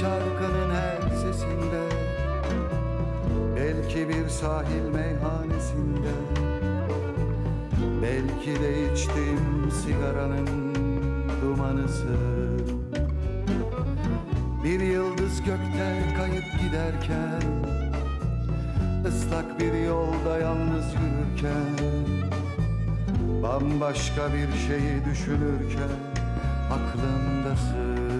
şarkının her sesinde Belki bir sahil meyhanesinde Belki de içtiğim sigaranın dumanısın Bir yıldız gökte kayıp giderken ıslak bir yolda yalnız yürürken Bambaşka bir şeyi düşünürken aklımdasın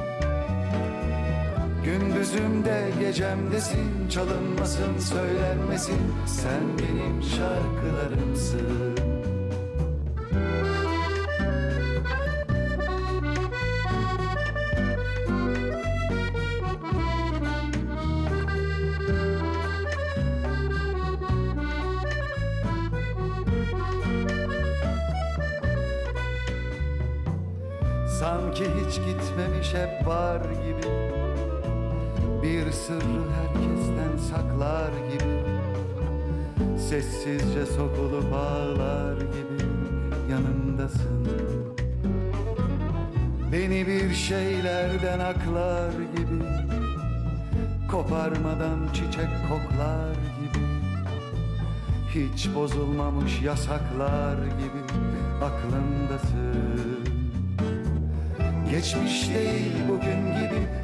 Gündüzümde gecemdesin çalınmasın söylenmesin. Sen benim şarkılarımsın. Sanki hiç gitmemiş hep var gibi sırrı herkesten saklar gibi. Sessizce sokulup ağlar gibi yanımdasın. Beni bir şeylerden aklar gibi. Koparmadan çiçek koklar gibi. Hiç bozulmamış yasaklar gibi aklımdasın. Geçmiş değil bugün gibi